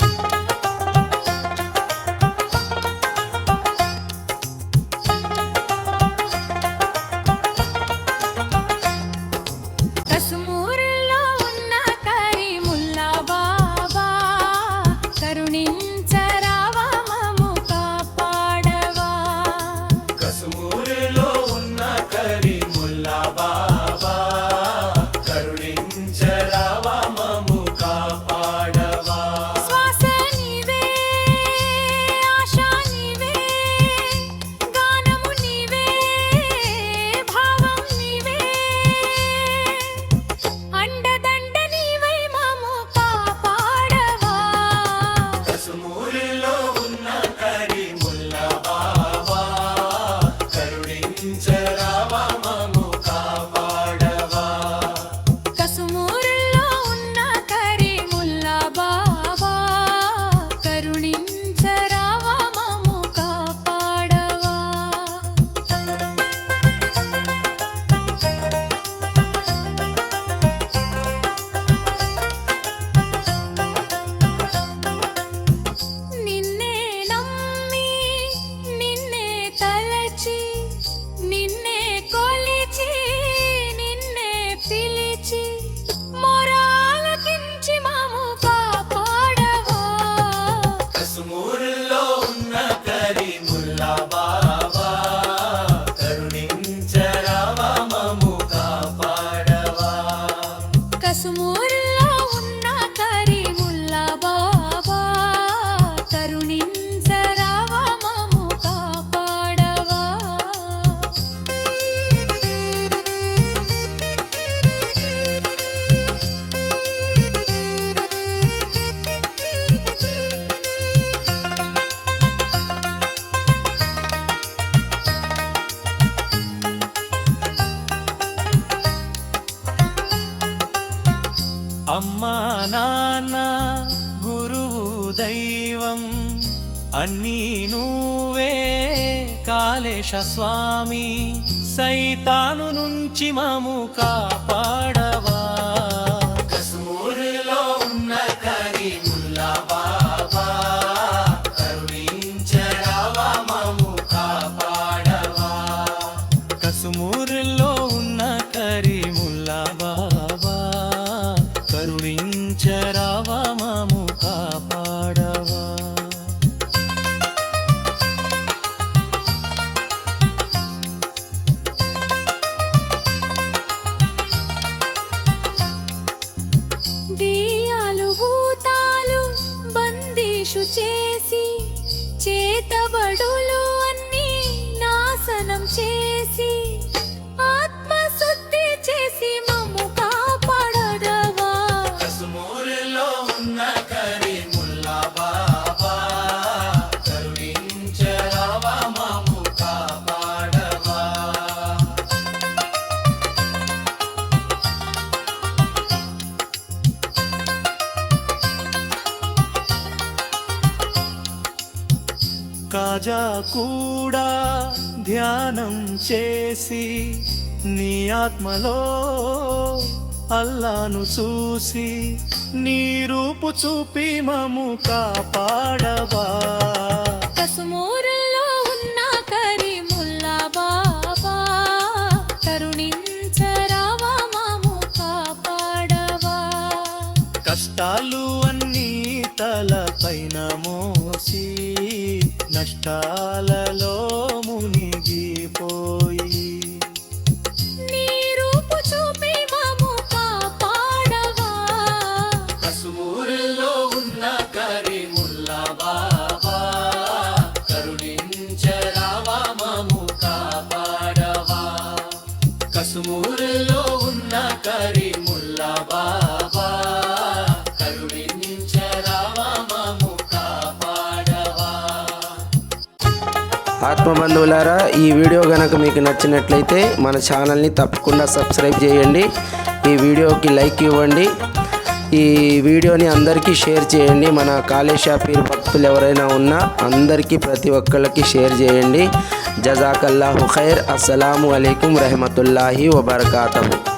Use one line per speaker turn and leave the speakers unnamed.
you. below.
అమ్మా నాన్న గురువు దైవం అన్నీ నువ్వే. కాళేశ స్వామి సైతాను నుంచి మము కాపాడవా?
చేసి చేతబడులు
కాజా కూడా ధ్యానం చేసి నీ ఆత్మలో అల్లాను చూసి నీ రూపు చూపి మము కాపాడవా.
కసుమూరులో ఉన్న కరీముల్లా బాబా కరుణించరావా మాము కాపాడవా.
కష్టాలు అన్నీ తల పైన మోసి నష్టాలలో మునిగిపోయి. కసుమూరులో ఉన్న కరీముల్లా బాబా కరుణించరావా మము కాపాడవా. కసుమూరులో ఉన్న కరీముల్లా బాబా
ఆత్మబంధువులారా ఈ వీడియో కనుక మీకు నచ్చినట్లయితే మన ఛానల్ని తప్పకుండా సబ్స్క్రైబ్ చేయండి. ఈ వీడియోకి లైక్ ఇవ్వండి. ఈ వీడియోని అందరికీ షేర్ చేయండి. మన కాలేజ్ పీర్ భక్తులు ఎవరైనా ఉన్నా అందరికీ ప్రతి ఒక్కళ్ళకి షేర్ చేయండి. జజాకల్లాహు ఖైర్. అస్సలాము అలైకుం రహమతుల్లాహి వబర్కాతహు.